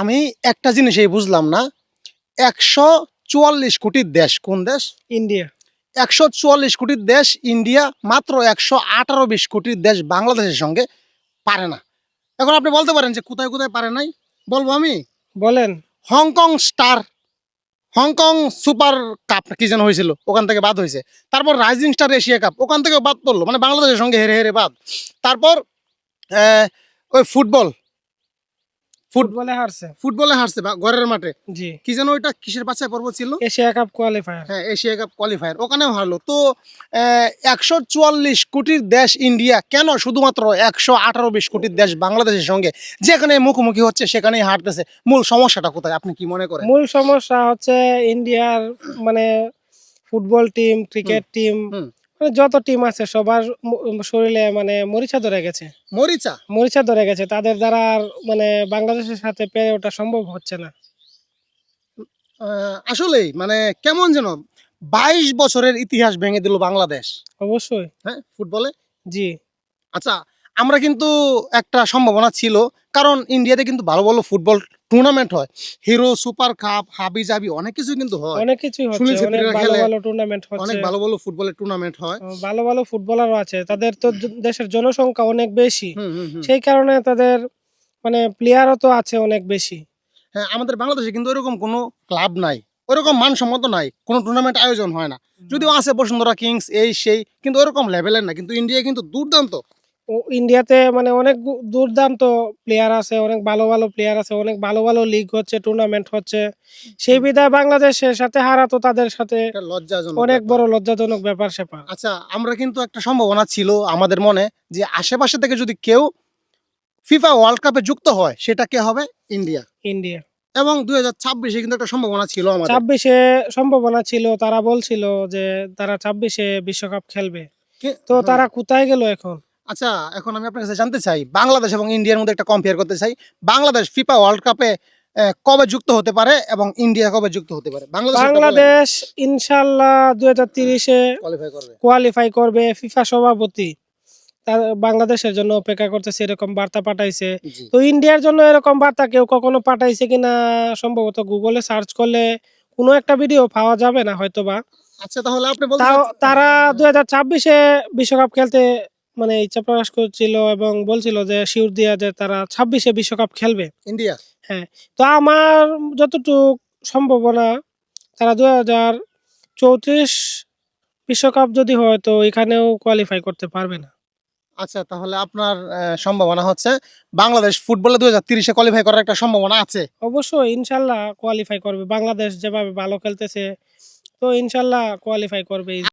আমি একটা জিনিসই বুঝলাম না। একশো চুয়াল্লিশ কোটির দেশ কোন দেশ? ইন্ডিয়া। একশো চুয়াল্লিশ কোটির দেশ ইন্ডিয়া মাত্র একশো আঠারো বিশ কোটির দেশ বাংলাদেশের সঙ্গে পারে না। এখন আপনি বলতে পারেন যে কোথায় কোথায় পারে নাই? বলব আমি? বলেন। Hong Kong star Hong Kong super cup কি যেন হয়েছিল ওখান থেকে বাদ হয়েছে। তারপর রাইজিং স্টার এশিয়া কাপ ওখান থেকে বাদ পড়ল মানে বাংলাদেশের সঙ্গে হেরে হেরে বাদ। তারপর ওই ফুটবল ফুটবলে হারছে। ফুটবলে হারছে বা- ঘরের মাঠে। জি। কি যেন ওইটা কিসের বাছাই পর্ব ছিল? এশিয়া কাপ কোয়ালিফায়ার হ্যাঁ এশিয়া কাপ কোয়ালিফায়ার ওখানেও হারলো। তো একশো চুয়াল্লিশ কোটির দেশ ইন্ডিয়া কেন শুধুমাত্র একশো আঠারো বিশ কোটির দেশ বাংলাদেশের সঙ্গে যেখানে মুখোমুখি হচ্ছে সেখানেই হারতেছে? মূল সমস্যাটা কোথায়? আপনি কি মনে করেন? মূল সমস্যা হচ্ছে ইন্ডিয়ার মানে ফুটবল টিম ক্রিকেট টিম যত টিম আছে সবার শরীরে মানে মরিচা ধরে গেছে। মরিচা? মরিচা ধরে গেছে। তাদের দ্বারা আর মানে বাংলাদেশের সাথে পেরে ওঠা সম্ভব হচ্ছে না। আসলেই মানে কেমন যেন বাইশ বছরের ইতিহাস ভেঙে দিল বাংলাদেশ। অবশ্যই। হ্যাঁ ফুটবলে? জি। আচ্ছা আমরা কিন্তু একটা সম্ভাবনা ছিল কারণ ইন্ডিয়াতে কিন্তু ভালো ভালো ফুটবল টুর্নামেন্ট হয়। হিরো সুপার কাপ হাবি জাবি অনেক কিছু কিন্তু হয়। অনেক কিছুই হচ্ছে অনেক ভালো ভালো টুর্নামেন্ট হচ্ছে। অনেক ভালো ভালো ফুটবলের টুর্নামেন্ট হয়। ভালো ভালো ফুটবলারও আছে। তাদের তো দেশের জনসংখ্যা অনেক বেশি। সেই কারণে তাদের মানে প্লেয়ারও তো আছে অনেক বেশি। হ্যাঁ আমাদের বাংলাদেশে কিন্তু এরকম কোনো ক্লাব নাই। ওরকম মানসম্মত নাই। কোনো টুর্নামেন্ট আয়োজন হয় না। যদিও আছে বসুন্ধরা কিংস এই সেই কিন্তু ওরকম লেভেলের না। কিন্তু ইন্ডিয়া কিন্তু দুর্দান্ত। ইন্ডিয়াতে মানে অনেক দুর্দান্ত প্লেয়ার আছে অনেক ভালো ভালো প্লেয়ার আছে অনেক ভালো ভালো লিগ হচ্ছে টুর্নামেন্ট হচ্ছে। সেই বিধায় বাংলাদেশের সাথে হারা তো তাদের সাথে অনেক বড় লজ্জাজনক ব্যাপার স্যাপার আচ্ছা আমরা কিন্তু একটা সম্ভাবনা ছিল আমাদের মনে যে আশেপাশে থেকে যদি কেউ ফিফা ওয়ার্ল্ড কাপে যুক্ত হয় সেটা কে হবে? ইন্ডিয়া। ইন্ডিয়া। এবং দুই হাজার ছাব্বিশে কিন্তু একটা সম্ভাবনা ছিল আমাদের। ছাব্বিশে সম্ভাবনা ছিল তারা বলছিল যে তারা ছাব্বিশে বিশ্বকাপ খেলবে। তো তারা কোথায় গেল এখন? আচ্ছা এখন আমি আপনার কাছে জানতে চাই বাংলাদেশ এবং ইন্ডিয়ার মধ্যে একটা কম্পেয়ার করতে চাই। বাংলাদেশ ফিফা ওয়ার্ল্ড কাপে কবে যুক্ত হতে পারে এবং ইন্ডিয়া কবে যুক্ত হতে পারে? বাংলাদেশ ইনশাল্লাহ দুই হাজার তিরিশে কোয়ালিফাই করবে। ফিফা সভাপতি। বাংলাদেশের জন্য অপেক্ষা করতেছে এরকম বার্তা পাঠাইছে। তো ইন্ডিয়ার জন্য এরকম বার্তা কেউ কখনো পাঠাইছে কিনা সম্ভবত গুগলে সার্চ করলে কোনো একটা ভিডিও পাওয়া যাবে না হয়তোবা। আচ্ছা তাহলে আপনি তারা দুই হাজার ছাব্বিশে বিশ্বকাপ খেলতে মানে ইচ্ছা প্রকাশ করছিল এবং বলছিল যে শিউর দিয়া যে তারা ছাব্বিশে বিশ্বকাপ খেলবে। ইন্ডিয়া? হ্যাঁ তো আমার যতটুক সম্ভাবনা তারা দুই হাজার চৌত্রিশ বিশ্বকাপ যদি হয় তো এখানেও কোয়ালিফাই করতে পারবে না। আচ্ছা তাহলে আপনার সম্ভাবনা হচ্ছে বাংলাদেশ ফুটবলে দু হাজার তিরিশে কোয়ালিফাই করার একটা সম্ভাবনা আছে। অবশ্যই ইনশাল্লাহ কোয়ালিফাই করবে। বাংলাদেশ যেভাবে ভালো খেলতেছে তো ইনশাল্লাহ কোয়ালিফাই করবে